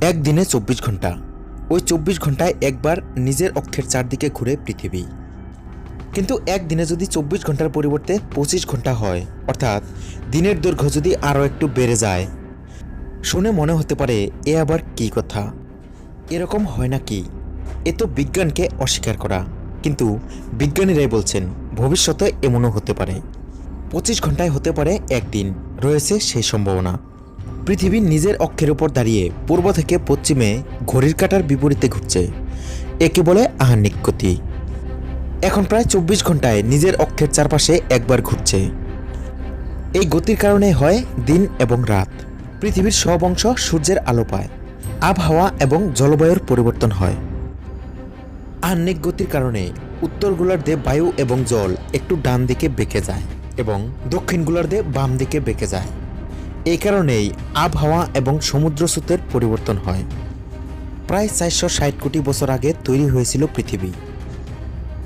একদিনে চব্বিশ ঘণ্টা ওই চব্বিশ ঘন্টায় একবার নিজের অক্ষের চারদিকে ঘুরে পৃথিবী। কিন্তু একদিনে যদি চব্বিশ ঘণ্টার পরিবর্তে পঁচিশ ঘণ্টা হয়, অর্থাৎ দিনের দৈর্ঘ্য যদি আরও একটু বেড়ে যায়, শুনে মনে হতে পারে এ আবার কী কথা? এরকম হয় না কি? এ তো বিজ্ঞানকে অস্বীকার করা। কিন্তু বিজ্ঞানীরাই বলছেন, ভবিষ্যতে এমনও হতে পারে। পঁচিশ ঘন্টায় হতে পারে একদিন, রয়েছে সেই সম্ভাবনা। পৃথিবী নিজের অক্ষের উপর দাঁড়িয়ে পূর্ব থেকে পশ্চিমে ঘড়ির কাঁটার বিপরীতে ঘুরছে। একে বলে আহান্নিক গতি। এখন প্রায় চব্বিশ ঘন্টায় নিজের অক্ষের চারপাশে একবার ঘুরছে। এই গতির কারণে হয় দিন এবং রাত। পৃথিবীর সব অংশ সূর্যের আলো পায়। আবহাওয়া এবং জলবায়ুর পরিবর্তন হয়। আহ্নিক গতির কারণে উত্তর গোলার্ধে বায়ু এবং জল একটু ডান দিকে বেঁকে যায় এবং দক্ষিণ গোলার্ধে বাম দিকে বেঁকে যায়। এই কারণেই আবহাওয়া এবং সমুদ্র স্রোতের পরিবর্তন হয়। প্রায় চারশো ষাট কোটি বছর আগে তৈরি হয়েছিল পৃথিবী।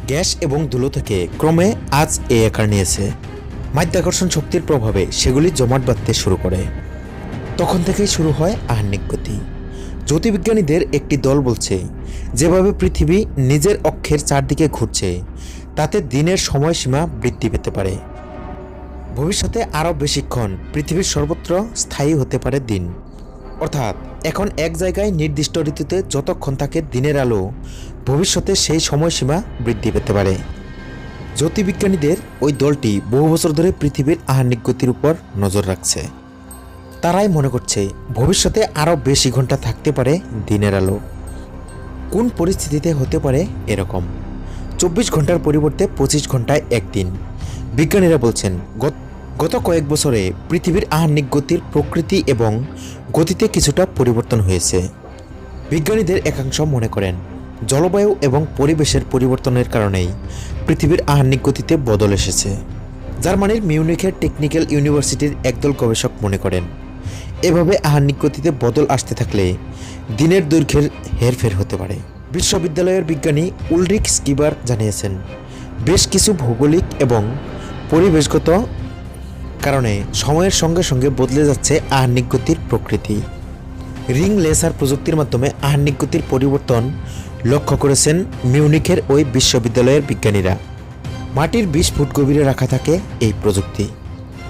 গ্যাস এবং ধুলো থেকে ক্রমে আজ এ আকার নিয়েছে। মাধ্যাকর্ষণ শক্তির প্রভাবে সেগুলি জমাট বাঁধতে শুরু করে। তখন থেকেই শুরু হয় আহ্নিক গতি। জ্যোতির্বিজ্ঞানীদের একটি দল বলছে, যেভাবে পৃথিবী নিজের অক্ষের চারদিকে ঘুরছে, তাতে দিনের সময়সীমা বৃদ্ধি পেতে পারে। ভবিষ্যতে আরও বেশিক্ষণ পৃথিবীর সর্বত্র স্থায়ী হতে পারে দিন। অর্থাৎ, এখন এক জায়গায় নির্দিষ্ট ঋতুতে যতক্ষণ থাকে দিনের আলো, ভবিষ্যতে সেই সময়সীমা বৃদ্ধি পেতে পারে। জ্যোতির্বিজ্ঞানীদের ওই দলটি বহু বছর ধরে পৃথিবীর আহান্নিক গতির উপর নজর রাখছে। তারাই মনে করছে, ভবিষ্যতে আরও বেশি ঘণ্টা থাকতে পারে দিনের আলো। কোন পরিস্থিতিতে হতে পারে এরকম? চব্বিশ ঘণ্টার পরিবর্তে পঁচিশ ঘন্টায় একদিন। বিজ্ঞানীরা বলছেন, গত- কয়েক বছরে পৃথিবীর আহান্নিক গতির প্রকৃতি এবং গতিতে কিছুটা পরিবর্তন হয়েছে। বিজ্ঞানীদের একাংশ মনে করেন, জলবায়ু এবং পরিবেশের পরিবর্তনের কারণেই পৃথিবীর আহান্নিক গতিতে বদল এসেছে। জার্মানির মিউনিখের টেকনিক্যাল ইউনিভার্সিটির একদল গবেষক মনে করেন, এভাবে আহান্নিক গতিতে বদল আসতে থাকলে দিনের দৈর্ঘ্যের হেরফের হতে পারে। বিশ্ববিদ্যালয়ের বিজ্ঞানী উলরিক স্কিবার জানিয়েছেন, বেশ কিছু ভৌগোলিক এবং পরিবেশগত কারণে সময়ের সঙ্গে সঙ্গে বদলে যাচ্ছে আহান্নিক গতির প্রকৃতি। রিং লেসার প্রযুক্তির মাধ্যমে আহান্নিক গতির পরিবর্তন লক্ষ্য করেছেন মিউনিখের ওই বিশ্ববিদ্যালয়ের বিজ্ঞানীরা। মাটির বিশ ফুট গভীরে রাখা থাকে এই প্রযুক্তি।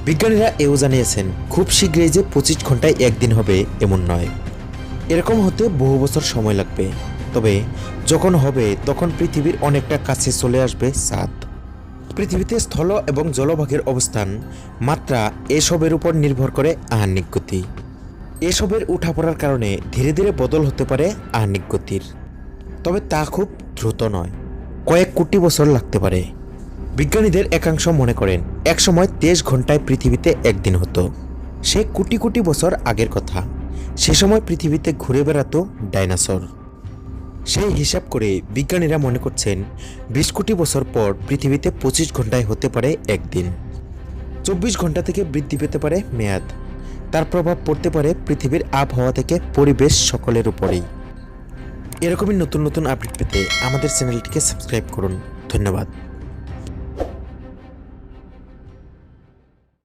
বিজ্ঞানীরা এও জানিয়েছেন, খুব শীঘ্রই যে পঁচিশ ঘন্টায় একদিন হবে এমন নয়। এরকম হতে বহু বছর সময় লাগবে। তবে যখন হবে, তখন পৃথিবীর অনেকটা কাছে চলে আসবে চাঁদ পৃথিবীতে স্থল এবং জলভাগের অবস্থান, মাত্রা এসবের উপর নির্ভর করে আহান্নিক গতি। এসবের উঠাপড়ার কারণে ধীরে ধীরে বদল হতে পারে আহান্নিক গতির। তবে তা খুব দ্রুত নয়, কয়েক কোটি বছর লাগতে পারে। বিজ্ঞানীদের একাংশ মনে করেন, একসময় তেইশ ঘন্টায় পৃথিবীতে একদিন হতো। সে কোটি কোটি বছর আগের কথা। সে সময় পৃথিবীতে ঘুরে বেড়াতো ডাইনোসর। সেই হিসাব করে বিজ্ঞানীরা মনে করছেন, বিশ কোটি বছর পর পৃথিবীতে পঁচিশ ঘন্টায় হতে পারে একদিন। চব্বিশ ঘণ্টা থেকে বৃদ্ধি পেতে পারে মেয়াদ। তার প্রভাব পড়তে পারে পৃথিবীর আবহাওয়া থেকে পরিবেশ সকলের উপরেই। এরকমই নতুন নতুন আপডেট পেতে আমাদের চ্যানেলটিকে সাবস্ক্রাইব করুন। ধন্যবাদ।